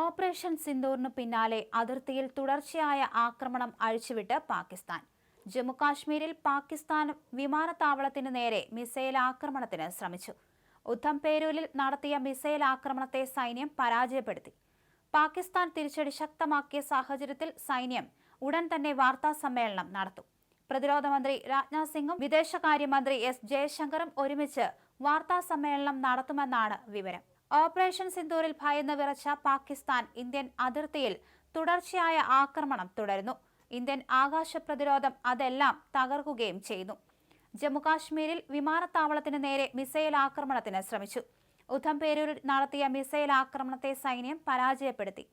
Operation സിന്ദൂറിന് പിന്നാലെ അതിർത്തിയിൽ തുടർച്ചയായ ആക്രമണം അഴിച്ചുവിട്ട് പാകിസ്ഥാൻ. ജമ്മുകാശ്മീരിൽ പാകിസ്ഥാൻ വിമാനത്താവളത്തിന് നേരെ മിസൈൽ ആക്രമണത്തിന് ശ്രമിച്ചു. ഉദ്ധംപേരൂരിൽ നടത്തിയ മിസൈൽ ആക്രമണത്തെ സൈന്യം പരാജയപ്പെടുത്തി. പാകിസ്ഥാൻ തിരിച്ചടി ശക്തമാക്കിയ സാഹചര്യത്തിൽ സൈന്യം ഉടൻ തന്നെ വാർത്താ സമ്മേളനം നടത്തും. പ്രതിരോധ മന്ത്രി രാജ്നാഥ് സിംഗും വിദേശകാര്യമന്ത്രി എസ് ജയശങ്കറും ഒരുമിച്ച് വാർത്താ സമ്മേളനം നടത്തുമെന്നാണ് വിവരം. ഓപ്പറേഷൻ സിന്ദൂറിൽ ഭയന്ന് വിറച്ച പാകിസ്ഥാൻ ഇന്ത്യൻ അതിർത്തിയിൽ തുടർച്ചയായ ആക്രമണം തുടരുന്നു. ഇന്ത്യൻ ആകാശ പ്രതിരോധം അതെല്ലാം തകർക്കുകയും ചെയ്യുന്നു. ജമ്മുകാശ്മീരിൽ വിമാനത്താവളത്തിന് നേരെ മിസൈൽ ആക്രമണത്തിന് ശ്രമിച്ചു. ഉധംപേരൂരിൽ നടത്തിയ മിസൈൽ ആക്രമണത്തെ സൈന്യം പരാജയപ്പെടുത്തി.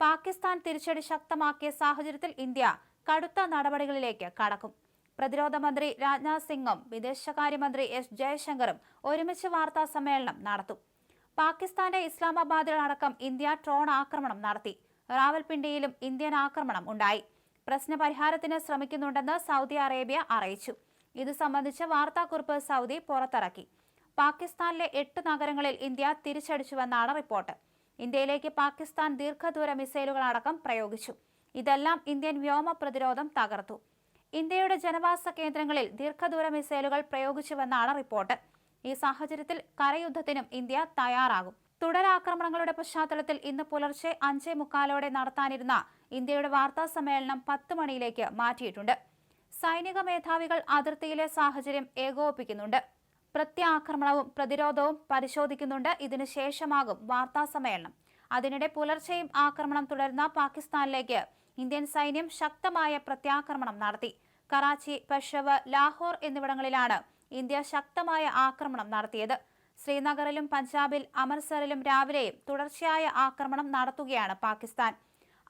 പാകിസ്ഥാൻ തിരിച്ചടി ശക്തമാക്കിയ സാഹചര്യത്തിൽ ഇന്ത്യ കടുത്ത നടപടികളിലേക്ക് കടക്കും. പ്രതിരോധ മന്ത്രി രാജ്നാഥ് സിംഗും വിദേശകാര്യമന്ത്രി എസ് ജയശങ്കറും ഒരുമിച്ച് വാർത്താ സമ്മേളനം നടത്തും. പാകിസ്ഥാന്റെ ഇസ്ലാമാബാദിലടക്കം ഇന്ത്യ ഡ്രോൺ ആക്രമണം നടത്തി. റാവൽപിണ്ടിയിലും ഇന്ത്യൻ ആക്രമണം ഉണ്ടായി. പ്രശ്നപരിഹാരത്തിന് ശ്രമിക്കുന്നുണ്ടെന്ന് സൗദി അറേബ്യ അറിയിച്ചു. ഇത് സംബന്ധിച്ച വാർത്താക്കുറിപ്പ് സൗദി പുറത്തിറക്കി. പാകിസ്ഥാനിലെ എട്ട് നഗരങ്ങളിൽ ഇന്ത്യ തിരിച്ചടിച്ചുവെന്നാണ് റിപ്പോർട്ട്. ഇന്ത്യയിലേക്ക് പാകിസ്ഥാൻ ദീർഘദൂര മിസൈലുകളടക്കം പ്രയോഗിച്ചു. ഇതെല്ലാം ഇന്ത്യൻ വ്യോമ പ്രതിരോധം തകർത്തു. ഇന്ത്യയുടെ ജനവാസ കേന്ദ്രങ്ങളിൽ ദീർഘദൂര മിസൈലുകൾ പ്രയോഗിച്ചുവെന്നാണ് റിപ്പോർട്ട്. ഈ സാഹചര്യത്തിൽ കരയുദ്ധത്തിനും ഇന്ത്യ തയ്യാറാകും. തുടരാക്രമണങ്ങളുടെ പശ്ചാത്തലത്തിൽ ഇന്ന് പുലർച്ചെ അഞ്ചേ മുക്കാലോടെ നടത്താനിരുന്ന ഇന്ത്യയുടെ വാർത്താ സമ്മേളനം പത്ത് മണിയിലേക്ക് മാറ്റിയിട്ടുണ്ട്. സൈനിക മേധാവികൾ അതിർത്തിയിലെ സാഹചര്യം ഏകോപിപ്പിക്കുന്നുണ്ട്. പ്രത്യാക്രമണവും പ്രതിരോധവും പരിശോധിക്കുന്നുണ്ട്. ഇതിനു ശേഷമാകും വാർത്താ സമ്മേളനം. അതിനിടെ പുലർച്ചെയും ആക്രമണം തുടരുന്ന പാകിസ്ഥാനിലേക്ക് ഇന്ത്യൻ സൈന്യം ശക്തമായ പ്രത്യാക്രമണം നടത്തി. കറാച്ചി പെഷവ് ലാഹോർ എന്നിവിടങ്ങളിലാണ് ഇന്ത്യ ശക്തമായ ആക്രമണം നടത്തിയത്. ശ്രീനഗറിലും പഞ്ചാബിൽ അമൃത്സറിലും രാവിലെയും തുടർച്ചയായ ആക്രമണം നടത്തുകയാണ് പാകിസ്ഥാൻ.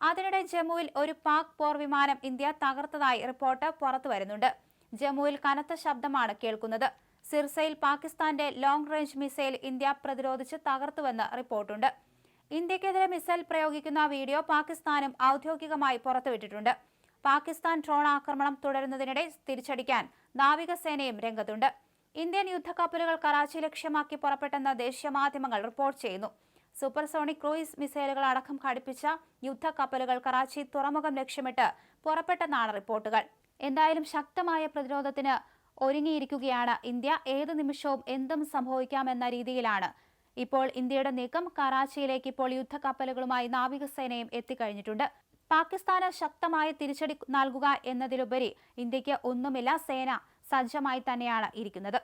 അതിനിടെ ജമ്മുവിൽ ഒരു പാക് പോർ വിമാനം ഇന്ത്യ തകർത്തതായി റിപ്പോർട്ട് പുറത്തുവരുന്നുണ്ട് ജമ്മുവിൽ കനത്ത ശബ്ദമാണ് കേൾക്കുന്നത്. സിർസയിൽ പാകിസ്ഥാന്റെ ലോങ് റേഞ്ച് മിസൈൽ ഇന്ത്യ പ്രതിരോധിച്ച് തകർത്തുവെന്ന് റിപ്പോർട്ടുണ്ട്. ഇന്ത്യക്കെതിരെ മിസൈൽ പ്രയോഗിക്കുന്ന വീഡിയോ പാകിസ്ഥാനും ഔദ്യോഗികമായി പുറത്തുവിട്ടിട്ടുണ്ട്. പാകിസ്ഥാൻ ഡ്രോൺ ആക്രമണം തുടരുന്നതിനിടെ തിരിച്ചടിക്കാൻ നാവികസേനയും രംഗത്തുണ്ട്. ഇന്ത്യൻ യുദ്ധക്കപ്പലുകൾ കറാച്ചി ലക്ഷ്യമാക്കി പുറപ്പെട്ടെന്ന് ദേശീയ മാധ്യമങ്ങൾ റിപ്പോർട്ട് ചെയ്യുന്നു. സൂപ്പർസോണിക് ക്രൂയിസ് മിസൈലുകൾ അടക്കം ഘടിപ്പിച്ച യുദ്ധക്കപ്പലുകൾ കറാച്ചി തുറമുഖം ലക്ഷ്യമിട്ട് പുറപ്പെട്ടെന്നാണ് റിപ്പോർട്ടുകൾ. എന്തായാലും ശക്തമായ പ്രതിരോധത്തിന് ഒരുങ്ങിയിരിക്കുകയാണ് ഇന്ത്യ. ഏത് നിമിഷവും എന്തും സംഭവിക്കാമെന്ന രീതിയിലാണ് ഇപ്പോൾ ഇന്ത്യയുടെ നീക്കം. കറാച്ചിയിലേക്ക് ഇപ്പോൾ യുദ്ധക്കപ്പലുകളുമായി നാവികസേനയും എത്തിക്കഴിഞ്ഞിട്ടുണ്ട്. പാകിസ്ഥാന് ശക്തമായ തിരിച്ചടി നൽകുക എന്നതിലുപരി ഇന്ത്യയ്ക്ക് ഒന്നുമില്ല സേന സജ്ജമായി തന്നെയാണ് ഇരിക്കുന്നത്.